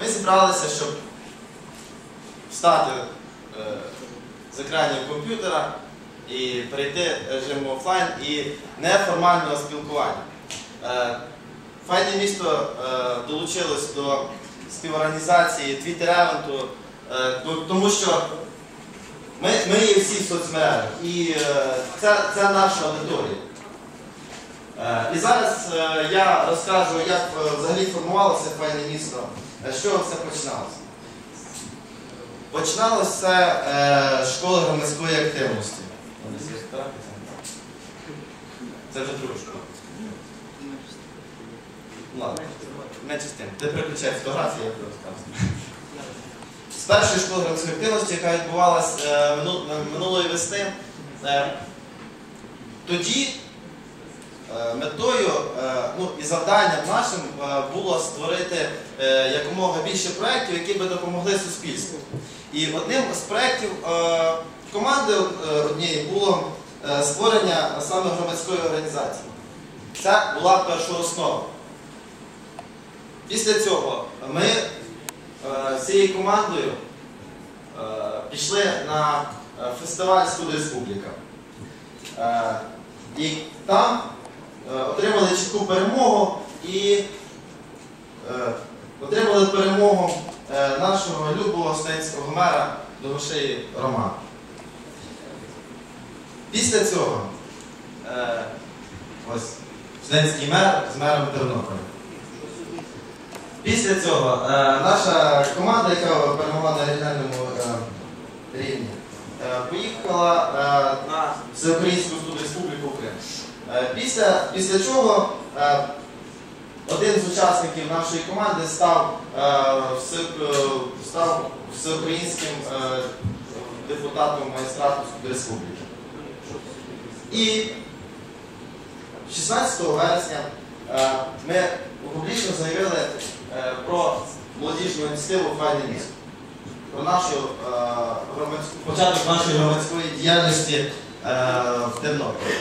Ми зібралися, щоб встати е, з екранів комп'ютера і перейти режим офлайн і неформального спілкування. Е, Файне місто е, долучилось до співорганізації твіттер-евенту, е, тому що ми, ми є всі в соцмережах, і це, це наша аудиторія. Е, І зараз е, я розкажу, як е, взагалі формувалося файне місто, з чого все починалося. Починалося школи громадської активності. Це вже друга школа. Ладно, з тим. Ти переключай фотографії, я розказувати. З першої школи громадської активності, яка відбувалася минулої весни, тоді метою е, ну, і завданням нашим е, було створити е, якомога більше проєктів, які би допомогли суспільству. І одним з проєктів е, команди е, однієї було е, створення саме громадської організації. Це була першооснова. Після цього ми е, цією командою е, пішли на е, фестиваль Студ Республіка. Е, І там е, отримали чітку перемогу і е, отримали перемогу е, нашого любого студентського мера Довгошиї Романа. Після цього е, ось студентський мер з мером Тернополя. Після цього е, наша команда, яка перемогла на регіональному е, рівні, е, поїхала е, на Всеукраїнську суд Республіку Крим. Е, після, після чого е, один з учасників нашої команди став, е, став всеукраїнським депутатом магістрату Республіки. І 16 вересня ми публічно заявили про молодіжну ініціативу Файне місто, про нашу початок нашої громадської діяльності в Тернополі.